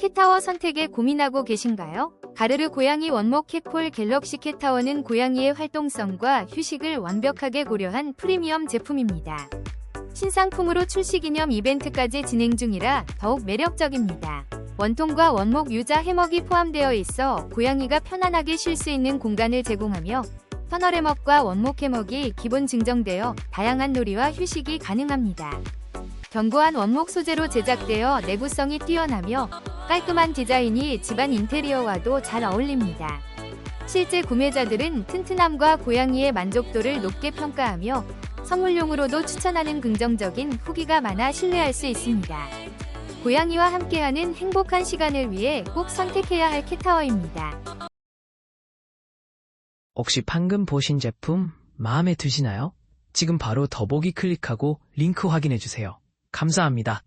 캣타워 선택에 고민하고 계신가요? 가르르 고양이 원목 캣폴 갤럭시 캣타워는 고양이의 활동성과 휴식을 완벽하게 고려한 프리미엄 제품입니다. 신상품으로 출시 기념 이벤트까지 진행 중이라 더욱 매력적입니다. 원통과 원목 유자 해먹이 포함되어 있어 고양이가 편안하게 쉴 수 있는 공간을 제공하며 터널 해먹과 원목 해먹이 기본 증정되어 다양한 놀이와 휴식이 가능합니다. 견고한 원목 소재로 제작되어 내구성이 뛰어나며 깔끔한 디자인이 집안 인테리어와도 잘 어울립니다. 실제 구매자들은 튼튼함과 고양이의 만족도를 높게 평가하며 선물용으로도 추천하는 긍정적인 후기가 많아 신뢰할 수 있습니다. 고양이와 함께하는 행복한 시간을 위해 꼭 선택해야 할 캣타워입니다. 혹시 방금 보신 제품 마음에 드시나요? 지금 바로 더보기 클릭하고 링크 확인해주세요. 감사합니다.